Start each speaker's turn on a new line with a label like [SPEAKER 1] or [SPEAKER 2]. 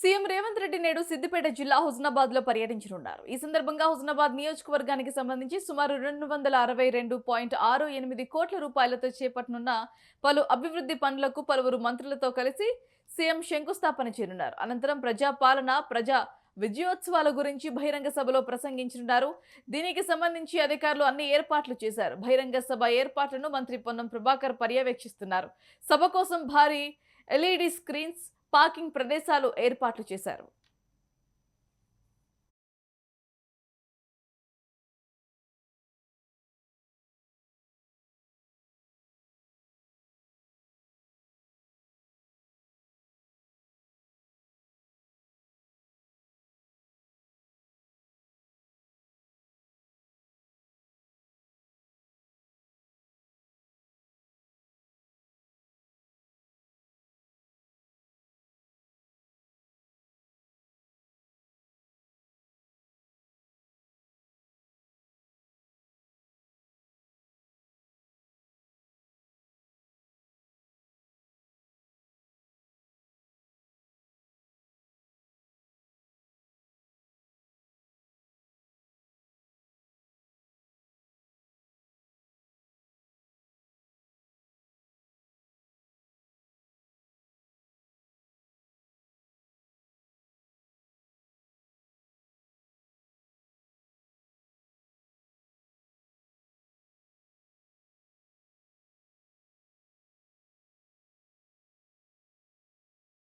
[SPEAKER 1] CM Revanth Reddy నేడు సిద్దిపేట జిల్లా హుజనాబాద్లో పర్యటించనున్నారు. ఈ సందర్భంగా హుజనాబాద్ నియోజకవర్గానికి సంబంధించి సుమారు రెండు వందల అరవై రెండు పాయింట్ ఆరు ఎనిమిది కోట్ల రూపాయలతో చేపట్టనున్న పలు అభివృద్ధి పనులకు పలువురు మంత్రులతో కలిసి సీఎం శంకుస్థాపన చేయనున్నారు. అనంతరం ప్రజాపాలన ప్రజా విజయోత్సవాల గురించి బహిరంగ సభలో ప్రసంగించనున్నారు. దీనికి సంబంధించి అధికారులు అన్ని ఏర్పాట్లు చేశారు. బహిరంగ సభ ఏర్పాట్లను మంత్రి పొన్నం ప్రభాకర్ పర్యవేక్షిస్తున్నారు. సభ కోసం భారీ ఎల్ఈడి స్క్రీన్స్ పార్కింగ్ ప్రదేశాలు ఏర్పాట్లు చేశారు.